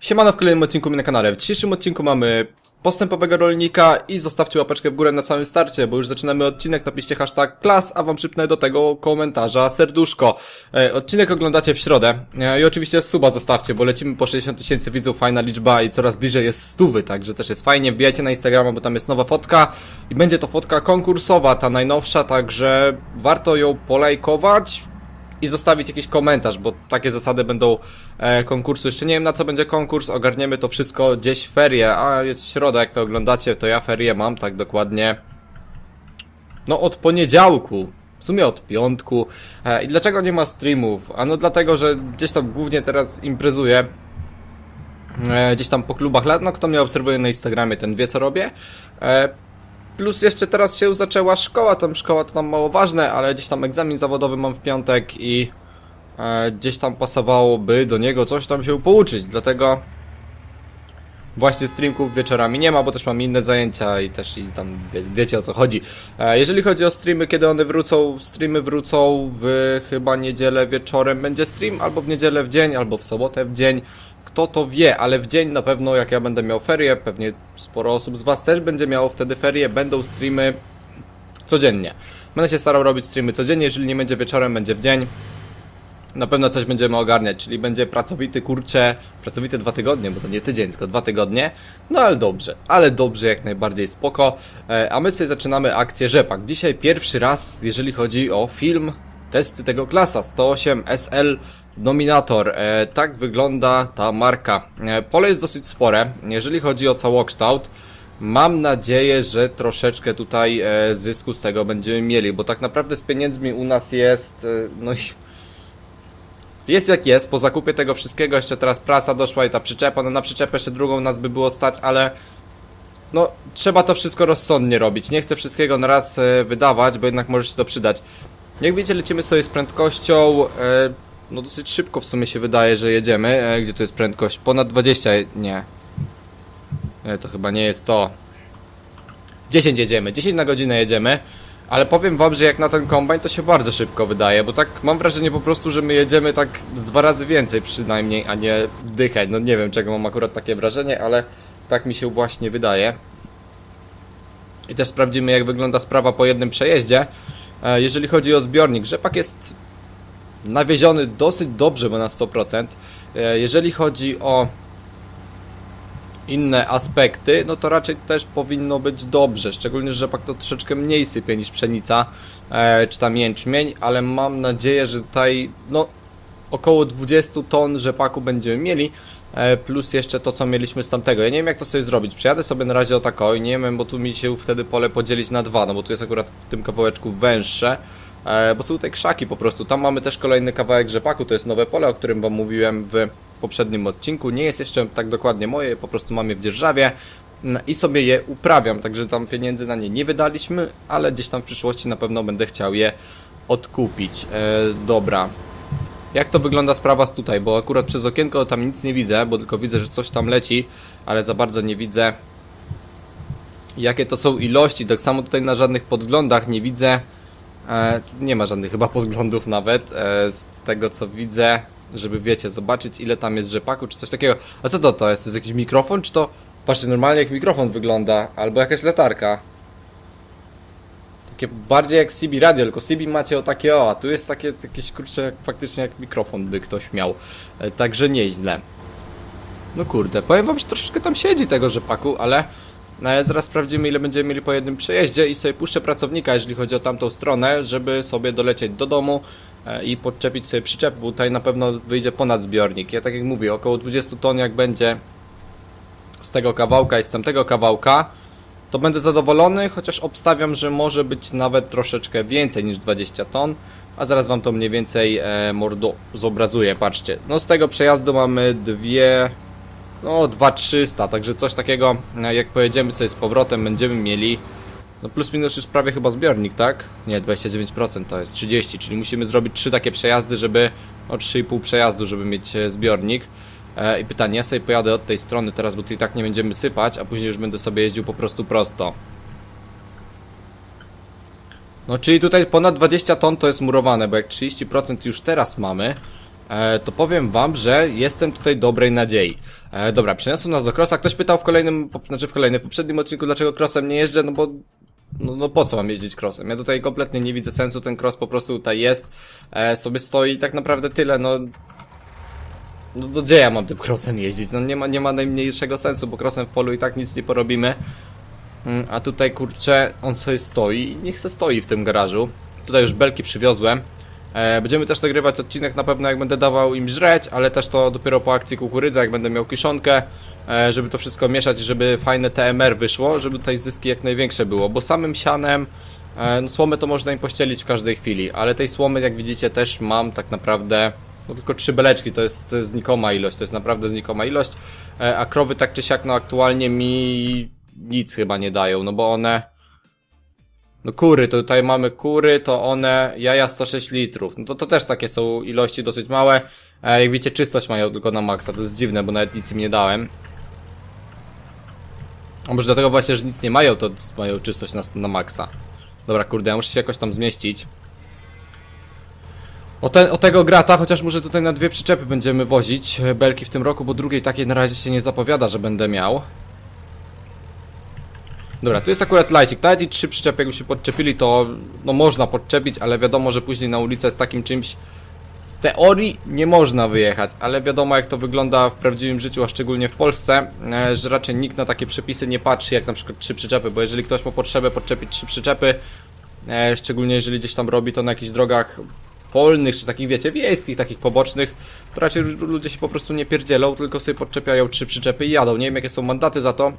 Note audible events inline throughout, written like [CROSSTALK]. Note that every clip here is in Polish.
Siemano w kolejnym odcinku na kanale. W dzisiejszym odcinku mamy postępowego rolnika i zostawcie łapeczkę w górę na samym starcie, bo już zaczynamy odcinek, napiszcie hashtag klas, a wam przypnę do tego komentarza serduszko. E, odcinek oglądacie w środę e, i oczywiście suba zostawcie, bo lecimy po 60 tysięcy widzów, fajna liczba i coraz bliżej jest stówy, także też jest fajnie. Wbijajcie na Instagrama, bo tam jest nowa fotka i będzie to fotka konkursowa, ta najnowsza, także warto ją polajkować i zostawić jakiś komentarz, bo takie zasady będą konkursu. Jeszcze nie wiem na co będzie konkurs, ogarniemy to wszystko gdzieś w ferie, a jest środa, jak to oglądacie, to ja ferie mam, tak dokładnie. No od poniedziałku, w sumie od piątku. E, I dlaczego nie ma streamów? Ano dlatego, że gdzieś tam głównie teraz imprezuję. E, gdzieś tam po klubach lat, no kto mnie obserwuje na Instagramie, ten wie co robię. E, Plus jeszcze teraz się zaczęła szkoła, tam szkoła to tam mało ważne, ale gdzieś tam egzamin zawodowy mam w piątek i e, gdzieś tam pasowałoby do niego coś tam się pouczyć, dlatego właśnie streamków wieczorami nie ma, bo też mam inne zajęcia i też i tam wie, wiecie o co chodzi. E, jeżeli chodzi o streamy, kiedy one wrócą, streamy wrócą w chyba niedzielę wieczorem będzie stream, albo w niedzielę w dzień, albo w sobotę w dzień. Kto to wie, ale w dzień na pewno jak ja będę miał ferie, pewnie sporo osób z Was też będzie miało wtedy ferie, będą streamy codziennie. Będę się starał robić streamy codziennie, jeżeli nie będzie wieczorem, będzie w dzień. Na pewno coś będziemy ogarniać, czyli będzie pracowity, kurcze, pracowite dwa tygodnie, bo to nie tydzień, tylko dwa tygodnie. No ale dobrze, ale dobrze, jak najbardziej spoko. E, a my sobie zaczynamy akcję Rzepak. Dzisiaj pierwszy raz, jeżeli chodzi o film, testy tego klasa 108 SL Dominator. E, tak wygląda ta marka. E, pole jest dosyć spore, jeżeli chodzi o całokształt. Mam nadzieję, że troszeczkę tutaj zysku z tego będziemy mieli, bo tak naprawdę z pieniędzmi u nas jest, no i jest jak jest, po zakupie tego wszystkiego jeszcze teraz prasa doszła i ta przyczepa, no na przyczepę jeszcze drugą nas by było stać, ale no trzeba to wszystko rozsądnie robić. Nie chcę wszystkiego na raz e, wydawać, bo jednak może się to przydać. Jak widzicie, lecimy sobie z prędkością, e, no dosyć szybko w sumie się wydaje, że jedziemy. E, gdzie tu jest prędkość? Ponad 20, nie. To chyba nie jest to. 10 jedziemy, 10 na godzinę jedziemy. Ale powiem wam, że jak na ten kombajn to się bardzo szybko wydaje, bo tak mam wrażenie po prostu, że my jedziemy tak z dwa razy więcej przynajmniej, a nie dychę. No nie wiem czego mam akurat takie wrażenie, ale tak mi się właśnie wydaje. I też sprawdzimy jak wygląda sprawa po jednym przejeździe. E, Jeżeli chodzi o zbiornik, rzepak jest nawieziony dosyć dobrze, bo na 100%. E, Jeżeli chodzi o inne aspekty, no to raczej też powinno być dobrze. Szczególnie, że rzepak to troszeczkę mniej sypie niż pszenica, e, czy tam jęczmień, ale mam nadzieję, że tutaj no około 20 ton rzepaku będziemy mieli, e, plus jeszcze to, co mieliśmy z tamtego. Ja nie wiem, jak to sobie zrobić. Przejadę sobie na razie o tako i nie wiem, bo tu mi się wtedy pole podzielić na dwa, no bo tu jest akurat w tym kawałeczku węższe, e, bo są tutaj krzaki po prostu. Tam mamy też kolejny kawałek rzepaku, to jest nowe pole, o którym wam mówiłem w poprzednim odcinku. Nie jest jeszcze tak dokładnie moje, po prostu mam je w dzierżawie mm, i sobie je uprawiam, także tam pieniędzy na nie nie wydaliśmy, ale gdzieś tam w przyszłości na pewno będę chciał je odkupić. E, dobra. Jak to wygląda sprawa z tutaj, bo akurat przez okienko tam nic nie widzę, bo tylko widzę, że coś tam leci, ale za bardzo nie widzę jakie to są ilości. Tak samo tutaj na żadnych podglądach nie widzę, e, nie ma żadnych chyba podglądów nawet, e, z tego co widzę, żeby wiecie, zobaczyć ile tam jest rzepaku, czy coś takiego. A co to to jest? To jest jakiś mikrofon, czy to... Patrzcie, normalnie jak mikrofon wygląda, albo jakaś latarka. Takie bardziej jak CB radio, tylko CB macie o takie o, a tu jest takie jakieś kurczę, jak, faktycznie jak mikrofon by ktoś miał. E, także nieźle. No kurde, powiem wam, że troszeczkę tam siedzi tego rzepaku, ale e, zaraz sprawdzimy ile będziemy mieli po jednym przejeździe i sobie puszczę pracownika, jeżeli chodzi o tamtą stronę, żeby sobie dolecieć do domu i podczepić sobie przyczep, bo tutaj na pewno wyjdzie ponad zbiornik. Ja tak jak mówię, około 20 ton jak będzie z tego kawałka i z tamtego kawałka, to będę zadowolony, chociaż obstawiam, że może być nawet troszeczkę więcej niż 20 ton. A zaraz wam to mniej więcej e, mordo zobrazuję, patrzcie. No z tego przejazdu mamy dwie, no 2300, także coś takiego, e, jak pojedziemy sobie z powrotem, będziemy mieli, no plus minus już prawie chyba zbiornik, tak? Nie, 29% to jest 30, czyli musimy zrobić trzy takie przejazdy, żeby, no 3,5 przejazdu, żeby mieć e, zbiornik. E, I pytanie, ja sobie pojadę od tej strony teraz, bo tu i tak nie będziemy sypać, a później już będę sobie jeździł po prostu prosto. No czyli tutaj ponad 20 ton to jest murowane, bo jak 30% już teraz mamy, e, to powiem wam, że jestem tutaj dobrej nadziei. Dobra, przeniosłem nas do Crossa. Ktoś pytał w kolejnym, znaczy w kolejnym, w poprzednim odcinku, dlaczego Crossem nie jeżdżę, no bo no, no po co mam jeździć crossem? Ja tutaj kompletnie nie widzę sensu, ten cross po prostu tutaj jest, e, sobie stoi tak naprawdę tyle, no... No to gdzie ja mam tym crossem jeździć? No nie ma, nie ma najmniejszego sensu, bo crossem w polu i tak nic nie porobimy. Mm, A tutaj kurczę, on sobie stoi i niech se stoi w tym garażu. Tutaj już belki przywiozłem. E, będziemy też nagrywać odcinek na pewno jak będę dawał im żreć, ale też to dopiero po akcji kukurydza, jak będę miał kiszonkę, żeby to wszystko mieszać, żeby fajne TMR wyszło, żeby tutaj zyski jak największe było, bo samym sianem e, no, słomę to można im pościelić w każdej chwili, ale tej słomy jak widzicie też mam tak naprawdę no tylko trzy beleczki, to jest znikoma ilość, to jest naprawdę znikoma ilość, e, a krowy tak czy siak no aktualnie mi nic chyba nie dają, no bo one... No kury, to tutaj mamy kury, to one jaja 106 litrów. No to, to też takie są ilości dosyć małe. E, jak widzicie, czystość mają tylko na maksa. To jest dziwne, bo nawet nic im nie dałem. A może dlatego właśnie, że nic nie mają, to mają czystość na, na maksa. Dobra, kurde, ja muszę się jakoś tam zmieścić. O, te, o tego grata, chociaż może tutaj na dwie przyczepy będziemy wozić e, belki w tym roku, bo drugiej takiej na razie się nie zapowiada, że będę miał. Dobra, tu jest akurat lajcik. Nawet i trzy przyczepy, jakby się podczepili, to no można podczepić, ale wiadomo, że później na ulicę z takim czymś teorii nie można wyjechać, ale wiadomo jak to wygląda w prawdziwym życiu, a szczególnie w Polsce, e, że raczej nikt na takie przepisy nie patrzy, jak na przykład trzy przyczepy, bo jeżeli ktoś ma potrzebę podczepić trzy przyczepy, e, szczególnie jeżeli gdzieś tam robi to na jakichś drogach polnych, czy takich wiecie, wiejskich, takich pobocznych, to raczej ludzie się po prostu nie pierdzielą, tylko sobie podczepiają trzy przyczepy i jadą. Nie wiem jakie są mandaty za to,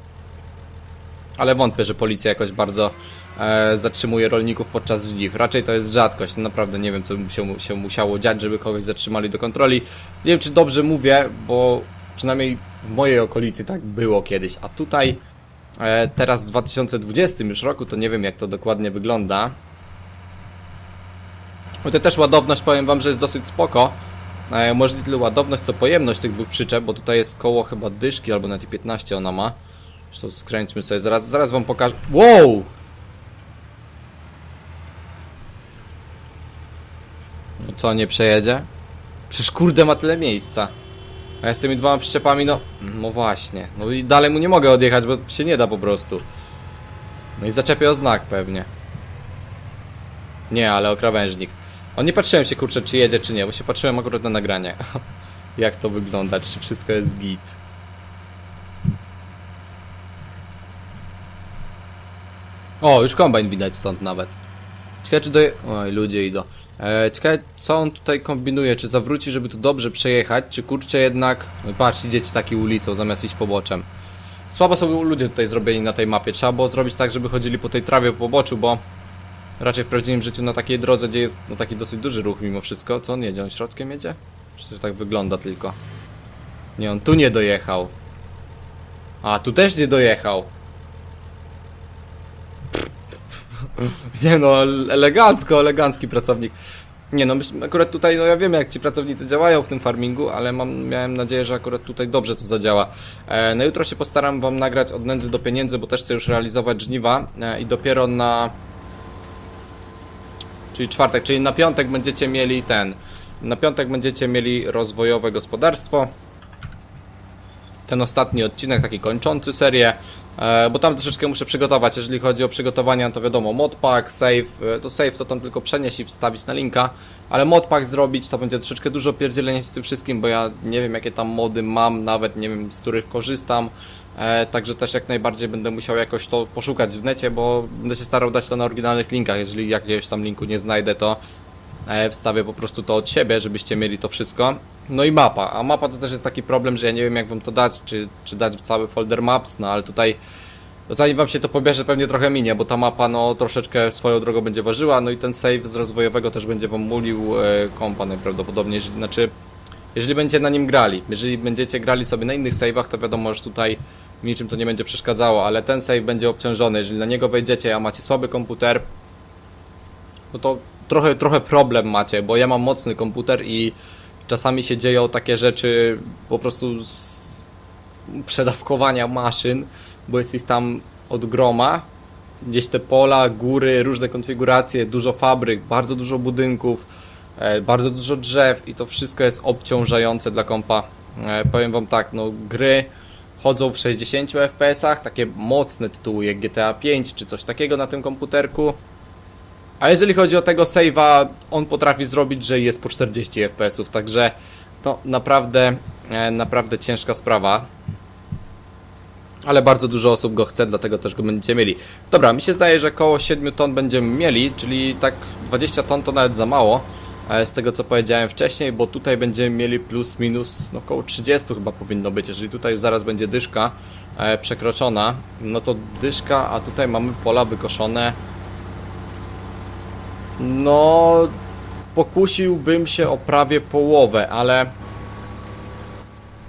ale wątpię, że policja jakoś bardzo e, zatrzymuje rolników podczas żniw. Raczej to jest rzadkość. Naprawdę nie wiem, co się, się musiało dziać, żeby kogoś zatrzymali do kontroli. Nie wiem, czy dobrze mówię, bo przynajmniej w mojej okolicy tak było kiedyś. A tutaj e, teraz w 2020 już roku, to nie wiem, jak to dokładnie wygląda. Tutaj też ładowność, powiem wam, że jest dosyć spoko. E, może nie tyle ładowność, co pojemność tych dwóch przyczep, bo tutaj jest koło chyba dyszki, albo nawet i 15 ona ma. Zresztą skręćmy sobie, zaraz, zaraz wam pokażę. Wow! No co, nie przejedzie? Przecież kurde ma tyle miejsca. A ja z tymi dwoma przyczepami, no... No właśnie. No i dalej mu nie mogę odjechać, bo się nie da po prostu. No i zaczepię o znak pewnie. Nie, ale o krawężnik. O, nie patrzyłem się, kurczę, czy jedzie, czy nie, bo się patrzyłem akurat na nagranie. [LAUGHS] Jak to wygląda, czy wszystko jest git. O, już kombajn widać stąd nawet. Ciekawe czy doje... Oj, ludzie idą. E, ciekawe co on tutaj kombinuje, czy zawróci, żeby tu dobrze przejechać, czy kurczę jednak... No, patrz, idziecie taką ulicą zamiast iść poboczem. Słabo są ludzie tutaj zrobieni na tej mapie. Trzeba było zrobić tak, żeby chodzili po tej trawie po poboczu, bo... Raczej w prawdziwym życiu na takiej drodze, gdzie jest no, taki dosyć duży ruch mimo wszystko. Co on jedzie? On środkiem jedzie? Czy coś tak wygląda tylko? Nie, on tu nie dojechał. A, tu też nie dojechał. [LAUGHS] Nie no, elegancko, elegancki pracownik. Nie no, myśmy akurat tutaj, no ja wiem jak ci pracownicy działają w tym farmingu, ale mam, miałem nadzieję, że akurat tutaj dobrze to zadziała. E, no jutro się postaram wam nagrać od nędzy do pieniędzy, bo też chcę już realizować żniwa e, i dopiero na... Czyli czwartek, czyli na piątek będziecie mieli ten... Na piątek będziecie mieli rozwojowe gospodarstwo. Ten ostatni odcinek, taki kończący serię. E, bo tam troszeczkę muszę przygotować, jeżeli chodzi o przygotowania, to wiadomo, modpack, save, e, to save to tam tylko przenieść i wstawić na linka, ale modpack zrobić to będzie troszeczkę dużo pierdzielenia z tym wszystkim, bo ja nie wiem jakie tam mody mam, nawet nie wiem z których korzystam, e, także też jak najbardziej będę musiał jakoś to poszukać w necie, bo będę się starał dać to na oryginalnych linkach, jeżeli jakiegoś tam linku nie znajdę, to wstawię po prostu to od siebie, żebyście mieli to wszystko. No i mapa, a mapa to też jest taki problem, że ja nie wiem jak wam to dać, czy, czy dać w cały folder maps, no ale tutaj no zanim wam się to pobierze pewnie trochę minie, bo ta mapa no troszeczkę swoją drogą będzie ważyła, no i ten save z rozwojowego też będzie wam mulił e, kompa najprawdopodobniej, jeżeli, znaczy jeżeli będziecie na nim grali, jeżeli będziecie grali sobie na innych save'ach, to wiadomo, że tutaj niczym to nie będzie przeszkadzało, ale ten save będzie obciążony, jeżeli na niego wejdziecie, a macie słaby komputer, no to trochę, trochę problem macie, bo ja mam mocny komputer i czasami się dzieją takie rzeczy po prostu z przedawkowania maszyn, bo jest ich tam od groma. Gdzieś te pola, góry, różne konfiguracje, dużo fabryk, bardzo dużo budynków. e, bardzo dużo drzew i to wszystko jest obciążające dla kompa. E, powiem wam tak, no gry chodzą w 60 FPS-ach, takie mocne tytuły jak GTA 5 czy coś takiego na tym komputerku. A jeżeli chodzi o tego save'a, on potrafi zrobić, że jest po 40 FPS-ów, także to naprawdę, e, naprawdę ciężka sprawa. Ale bardzo dużo osób go chce, dlatego też go będziecie mieli. Dobra, mi się zdaje, że około 7 ton będziemy mieli, czyli tak 20 ton to nawet za mało. e, Z tego co powiedziałem wcześniej, bo tutaj będziemy mieli plus minus no około 30 chyba powinno być. Jeżeli tutaj zaraz będzie dyszka e, przekroczona, no to dyszka, a tutaj mamy pola wykoszone. No, pokusiłbym się o prawie połowę, ale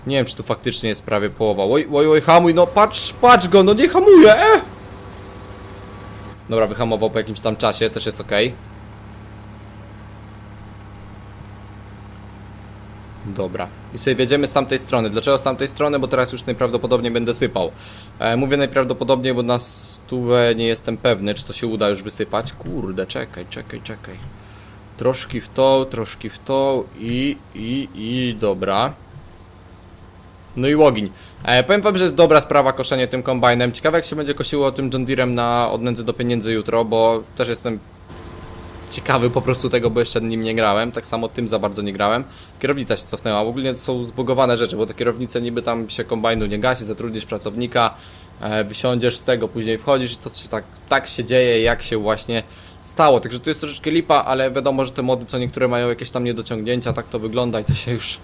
nie wiem, czy tu faktycznie jest prawie połowa. Oj, oj, oj, hamuj, no patrz, patrz go, no nie hamuje, e! Dobra, wyhamował po jakimś tam czasie, też jest ok. Dobra. I sobie wjedziemy z tamtej strony. Dlaczego z tamtej strony? Bo teraz już najprawdopodobniej będę sypał. E, mówię najprawdopodobniej, bo na stówę nie jestem pewny, czy to się uda już wysypać. Kurde, czekaj, czekaj, czekaj. Troszki w to, troszki w to i, i, i dobra. No i łogiń. E, powiem wam, że jest dobra sprawa koszenie tym kombajnem. Ciekawe jak się będzie kosiło tym John Deerem na od nędzy do pieniędzy jutro, bo też jestem ciekawy po prostu tego, bo jeszcze nim nie grałem. Tak samo tym za bardzo nie grałem. Kierownica się cofnęła. Ogólnie to są zbugowane rzeczy, bo te kierownice niby tam się kombajnu nie gasi, zatrudnisz pracownika, e, wysiądziesz z tego, później wchodzisz i to się tak, tak się dzieje, jak się właśnie stało. Także tu jest troszeczkę lipa, ale wiadomo, że te mody co niektóre mają jakieś tam niedociągnięcia, tak to wygląda i to się już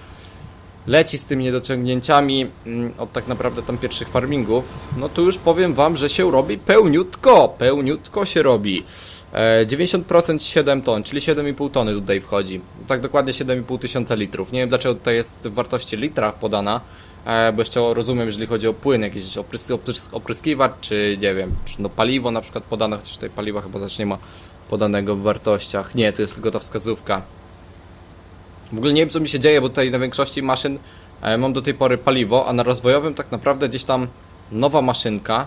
leci z tymi niedociągnięciami mm, od tak naprawdę tam pierwszych farmingów, no to już powiem wam, że się robi pełniutko, pełniutko się robi. E, 90% 7 ton, czyli 7,5 tony tutaj wchodzi. Tak dokładnie 7,5 tysiąca litrów. Nie wiem dlaczego tutaj jest w wartości litra podana, e, bo jeszcze rozumiem, jeżeli chodzi o płyn, jakiś oprys, oprys, opryskiwacz, czy nie wiem, czy no paliwo na przykład podane, chociaż tutaj paliwa chyba też nie ma podanego w wartościach. Nie, to jest tylko ta wskazówka. W ogóle nie wiem co mi się dzieje, bo tutaj na większości maszyn e, mam do tej pory paliwo, a na rozwojowym tak naprawdę gdzieś tam nowa maszynka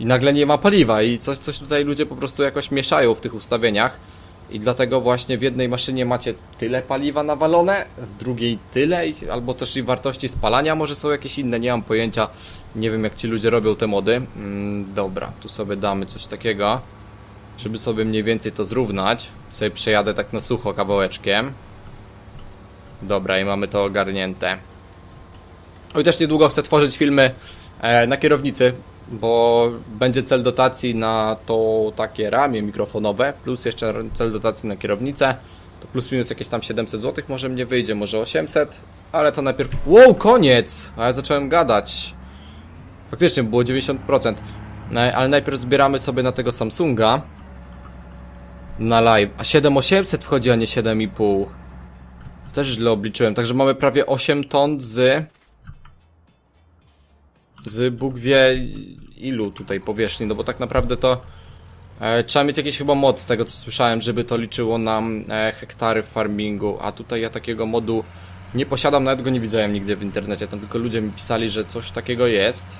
i nagle nie ma paliwa i coś, coś tutaj ludzie po prostu jakoś mieszają w tych ustawieniach i dlatego właśnie w jednej maszynie macie tyle paliwa nawalone, w drugiej tyle, albo też i wartości spalania może są jakieś inne, nie mam pojęcia, nie wiem jak ci ludzie robią te mody. Mm, dobra, tu sobie damy coś takiego, żeby sobie mniej więcej to zrównać, sobie przejadę tak na sucho kawałeczkiem. Dobra, i mamy to ogarnięte. Oj, też niedługo chcę tworzyć filmy e, na kierownicy, bo będzie cel dotacji na to takie ramię mikrofonowe, plus jeszcze cel dotacji na kierownicę. To plus minus jakieś tam 700 zł, może mnie wyjdzie, może 800, ale to najpierw... Wow, koniec! A ja zacząłem gadać. Faktycznie było 90%. No, ale najpierw zbieramy sobie na tego Samsunga. Na live. A 7800 wchodzi, a nie 7,5. Też źle obliczyłem, także mamy prawie 8 ton z... Z Bóg wie ilu tutaj powierzchni, no bo tak naprawdę to... E, trzeba mieć jakiś chyba mod z tego co słyszałem, żeby to liczyło nam e, hektary w farmingu, a tutaj ja takiego modu nie posiadam, nawet go nie widziałem nigdzie w internecie, tam tylko ludzie mi pisali, że coś takiego jest.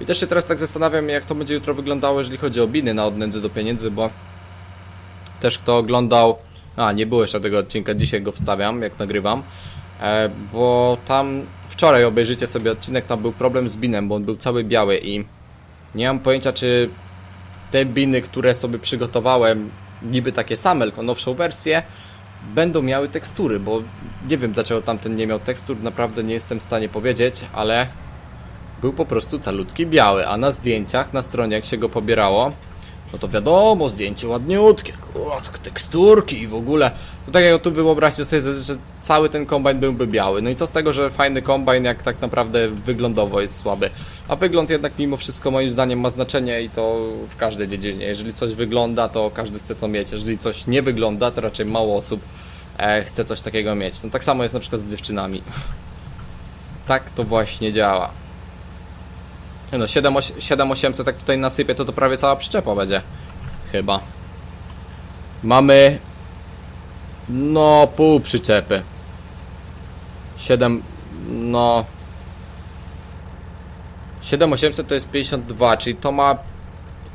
I też się teraz tak zastanawiam, jak to będzie jutro wyglądało, jeżeli chodzi o biny na od nędzy do pieniędzy, bo też kto oglądał, a nie było jeszcze tego odcinka, dzisiaj go wstawiam, jak nagrywam, bo tam wczoraj obejrzycie sobie odcinek, tam był problem z binem, bo on był cały biały i nie mam pojęcia, czy te biny, które sobie przygotowałem, niby takie same, tylko nowszą wersję, będą miały tekstury, bo nie wiem dlaczego tamten nie miał tekstur, naprawdę nie jestem w stanie powiedzieć, ale był po prostu calutki biały, a na zdjęciach, na stronie jak się go pobierało, no to wiadomo, zdjęcie ładniutkie, kurwa, teksturki i w ogóle. No tak jak tu wyobraźcie sobie, że, że cały ten kombajn byłby biały. No i co z tego, że fajny kombajn, jak tak naprawdę wyglądowo jest słaby. A wygląd jednak mimo wszystko moim zdaniem ma znaczenie i to w każdej dziedzinie. Jeżeli coś wygląda, to każdy chce to mieć. Jeżeli coś nie wygląda, to raczej mało osób e, chce coś takiego mieć. No tak samo jest na przykład z dziewczynami. tak to właśnie działa. No 7800 tak tutaj nasypie, to to prawie cała przyczepa będzie. Chyba. Mamy... No, pół przyczepy. 7... No... 7800 to jest 52, czyli to ma...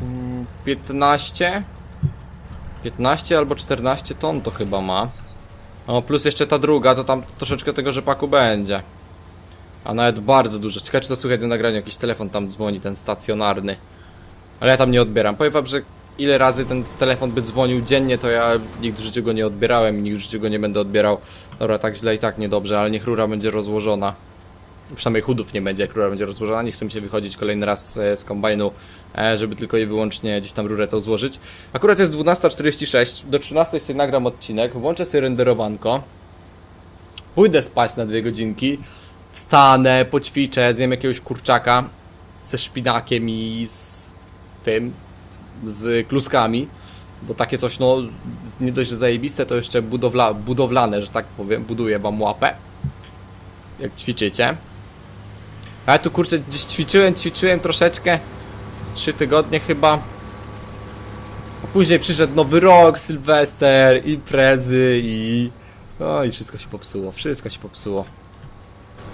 mm, 15? 15 albo 14 ton to chyba ma. O, plus jeszcze ta druga, to tam troszeczkę tego rzepaku będzie. A nawet bardzo dużo. Ciekawe, czy to słychać na nagraniu, jakiś telefon tam dzwoni, ten stacjonarny. Ale ja tam nie odbieram. Powiem wam, że ile razy ten telefon by dzwonił dziennie, to ja nigdy w życiu go nie odbierałem i nigdy w życiu go nie będę odbierał. Dobra, tak źle i tak niedobrze, ale niech rura będzie rozłożona. Przynajmniej chudów nie będzie, jak rura będzie rozłożona. Nie chcę mi się wychodzić kolejny raz e, z kombajnu, e, żeby tylko i wyłącznie gdzieś tam rurę to złożyć. Akurat jest 12.46, do 13.00 sobie nagram odcinek, włączę sobie renderowanko. Pójdę spać na dwie godzinki, wstanę, poćwiczę, zjem jakiegoś kurczaka ze szpinakiem i z tym, z kluskami, bo takie coś, no, nie dość, że zajebiste, to jeszcze budowla, budowlane, że tak powiem, buduje wam łapę, jak ćwiczycie. A ja tu, kurczę, gdzieś ćwiczyłem, ćwiczyłem troszeczkę, z trzy tygodnie chyba, a później przyszedł nowy rok, Sylwester, imprezy i... No i wszystko się popsuło, wszystko się popsuło.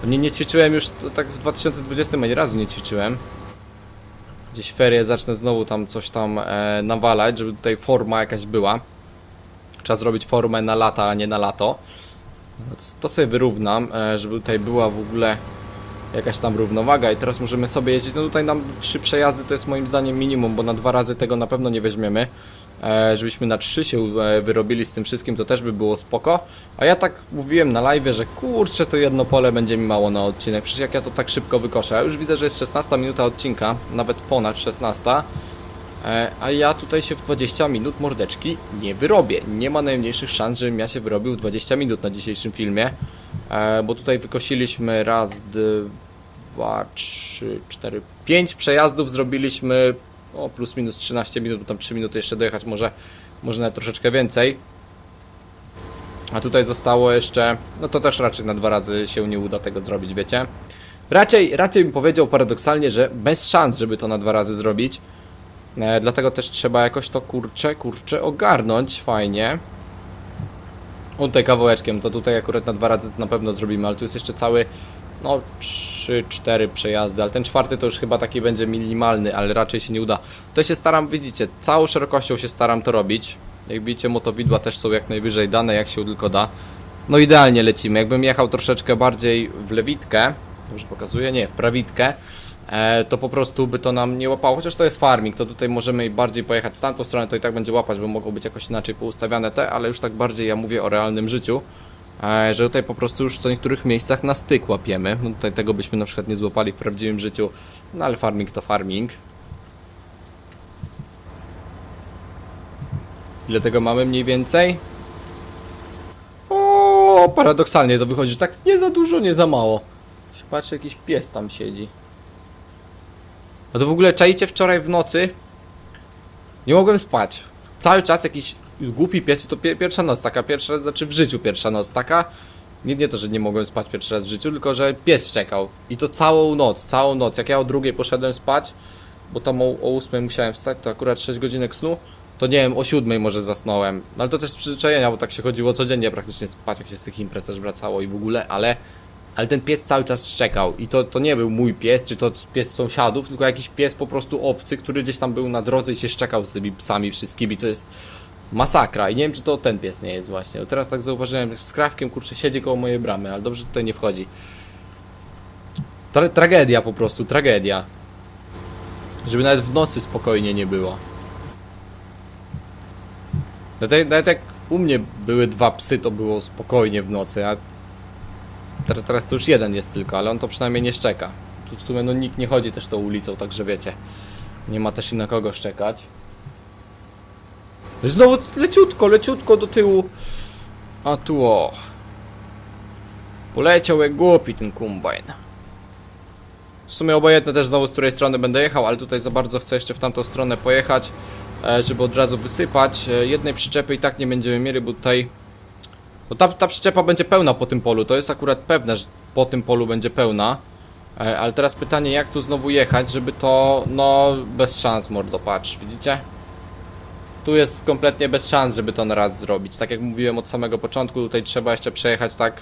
Nie, nie ćwiczyłem już, to tak w 2020 ani razu nie ćwiczyłem. Gdzieś ferie zacznę znowu tam coś tam e, nawalać, żeby tutaj forma jakaś była. Trzeba zrobić formę na lata, a nie na lato. To, to sobie wyrównam, e, żeby tutaj była w ogóle jakaś tam równowaga i teraz możemy sobie jeździć, no tutaj nam trzy przejazdy to jest moim zdaniem minimum, bo na dwa razy tego na pewno nie weźmiemy. E, żebyśmy na trzy się e, wyrobili z tym wszystkim, to też by było spoko. A ja tak mówiłem na live, że kurczę, to jedno pole będzie mi mało na odcinek. Przecież jak ja to tak szybko wykoszę. Już widzę, że jest 16 minuta odcinka, nawet ponad 16. E, a ja tutaj się w 20 minut mordeczki nie wyrobię. Nie ma najmniejszych szans, żebym ja się wyrobił w 20 minut na dzisiejszym filmie. Bo tutaj wykosiliśmy raz, dwa, trzy, cztery, pięć przejazdów zrobiliśmy o plus minus 13 minut, bo tam 3 minuty jeszcze dojechać może, może nawet troszeczkę więcej. A tutaj zostało jeszcze, no to też raczej na dwa razy się nie uda tego zrobić, wiecie. Raczej, raczej bym powiedział paradoksalnie, że bez szans, żeby to na dwa razy zrobić. E, dlatego też trzeba jakoś to kurcze, kurcze ogarnąć fajnie. O tutaj kawałeczkiem, to tutaj akurat na dwa razy na pewno zrobimy, ale tu jest jeszcze cały, no 3-4 przejazdy, ale ten czwarty to już chyba taki będzie minimalny, ale raczej się nie uda. To się staram, widzicie, całą szerokością się staram to robić. Jak widzicie, motowidła też są jak najwyżej dane, jak się tylko da. No idealnie lecimy. Jakbym jechał troszeczkę bardziej w lewitkę, dobrze pokazuję, nie, w prawitkę, e, to po prostu by to nam nie łapało. Chociaż to jest farming, to tutaj możemy bardziej pojechać w tamtą stronę, to i tak będzie łapać, bo mogą być jakoś inaczej poustawiane te, ale już tak bardziej ja mówię o realnym życiu. Że tutaj po prostu już w co niektórych miejscach na styk łapiemy. No tutaj tego byśmy na przykład nie złapali w prawdziwym życiu, no ale farming to farming. Ile tego mamy mniej więcej? O, paradoksalnie to wychodzi, że tak nie za dużo, nie za mało. Patrzę, jakiś pies tam siedzi. A to w ogóle czajcie wczoraj w nocy? Nie mogłem spać. Cały czas jakiś głupi pies, to pie pierwsza noc taka, pierwsza raz, znaczy w życiu pierwsza noc taka. Nie, nie to, że nie mogłem spać pierwszy raz w życiu, tylko że pies czekał. I to całą noc, całą noc. Jak ja o drugiej poszedłem spać, bo tam o, o musiałem wstać, to akurat 6 godzinek snu, to nie wiem, o siódmej może zasnąłem. No ale to też z przyzwyczajenia, bo tak się chodziło codziennie praktycznie spać, jak się z tych imprez też wracało i w ogóle, ale... Ale ten pies cały czas szczekał i to, to nie był mój pies, czy to pies sąsiadów, tylko jakiś pies po prostu obcy, który gdzieś tam był na drodze i się szczekał z tymi psami wszystkimi, to jest masakra i nie wiem, czy to ten pies nie jest właśnie. No teraz tak zauważyłem, z krawkiem, kurczę, siedzi koło mojej bramy, ale dobrze że tutaj nie wchodzi. Tra tragedia po prostu, tragedia. Żeby nawet w nocy spokojnie nie było. Nawet, nawet jak u mnie były dwa psy, to było spokojnie w nocy, a teraz to już jeden jest tylko, ale on to przynajmniej nie szczeka. Tu w sumie no nikt nie chodzi też tą ulicą, także wiecie. Nie ma też i na kogo szczekać. Znowu leciutko, leciutko do tyłu. A tu o. Poleciał jak głupi ten kombajn. W sumie obojętne też znowu z której strony będę jechał, ale tutaj za bardzo chcę jeszcze w tamtą stronę pojechać, e, żeby od razu wysypać. E, Jednej przyczepy i tak nie będziemy mieli, bo tutaj no ta, ta przyczepa będzie pełna po tym polu, to jest akurat pewne, że po tym polu będzie pełna. E, ale teraz pytanie, jak tu znowu jechać, żeby to, no, bez szans, mordo, patrz, widzicie? Tu jest kompletnie bez szans, żeby to na raz zrobić. Tak jak mówiłem od samego początku, tutaj trzeba jeszcze przejechać tak,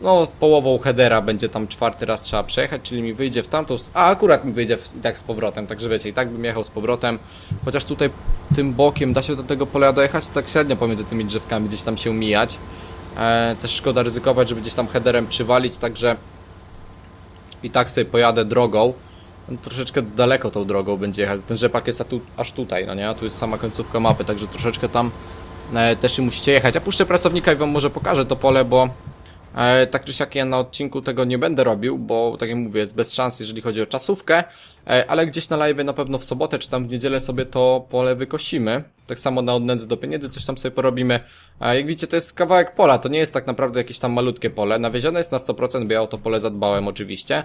no, połową headera będzie tam czwarty raz trzeba przejechać, czyli mi wyjdzie w tamtą, a akurat mi wyjdzie w, i tak z powrotem, także wiecie, i tak bym jechał z powrotem, chociaż tutaj tym bokiem da się do tego pola dojechać, tak średnio pomiędzy tymi drzewkami gdzieś tam się mijać. E, też szkoda ryzykować, żeby gdzieś tam headerem przywalić, także i tak sobie pojadę drogą. Troszeczkę daleko tą drogą będzie jechać. Ten rzepak jest tu, aż tutaj, no nie? Tu jest sama końcówka mapy, także troszeczkę tam e, też i musicie jechać. Ja puszczę pracownika i wam może pokażę to pole, bo e, tak czy siak ja na odcinku tego nie będę robił, bo tak jak mówię, jest bez szans, jeżeli chodzi o czasówkę, e, ale gdzieś na live na pewno w sobotę czy tam w niedzielę sobie to pole wykosimy. Tak samo na odnędzy do pieniędzy coś tam sobie porobimy. E, jak widzicie, to jest kawałek pola, to nie jest tak naprawdę jakieś tam malutkie pole. Nawiezione jest na 100%, bo ja o to pole zadbałem oczywiście.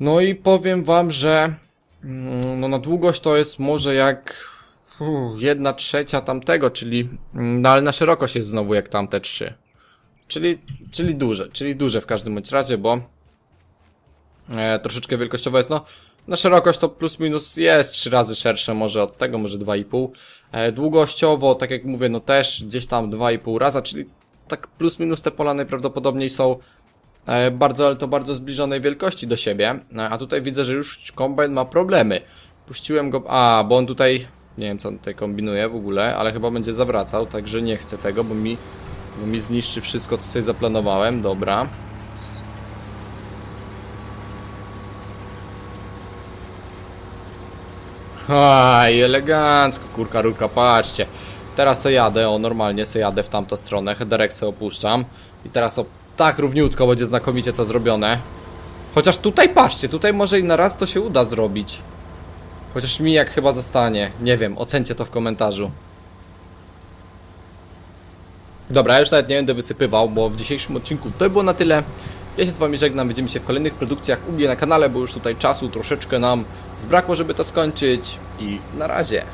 No i powiem wam, że mm, no na długość to jest może jak jedna trzecia tamtego, czyli mm, no ale na szerokość jest znowu jak tamte trzy. Czyli, czyli duże, czyli duże w każdym bądź razie, bo e, troszeczkę wielkościowo jest, no na szerokość to plus minus jest trzy razy szersze może od tego, może 2,5. E, długościowo, tak jak mówię, no też gdzieś tam 2,5 raza, czyli tak plus minus te pola najprawdopodobniej są bardzo, ale to bardzo zbliżonej wielkości do siebie, e, a tutaj widzę, że już kombajn ma problemy. Puściłem go, a, bo on tutaj, nie wiem co on tutaj kombinuje w ogóle, ale chyba będzie zawracał, także nie chcę tego, bo mi, bo mi zniszczy wszystko, co sobie zaplanowałem, dobra. Aj, elegancko, kurka, rurka, patrzcie. Teraz se jadę, o normalnie se jadę w tamtą stronę, headerek se opuszczam. I teraz o, tak równiutko będzie znakomicie to zrobione. Chociaż tutaj patrzcie, tutaj może i na raz to się uda zrobić. Chociaż mi jak chyba zostanie, nie wiem, ocencie to w komentarzu. Dobra, ja już nawet nie będę wysypywał, bo w dzisiejszym odcinku to było na tyle. Ja się z wami żegnam, widzimy się w kolejnych produkcjach u mnie na kanale, bo już tutaj czasu troszeczkę nam zbrakło, żeby to skończyć. I na razie.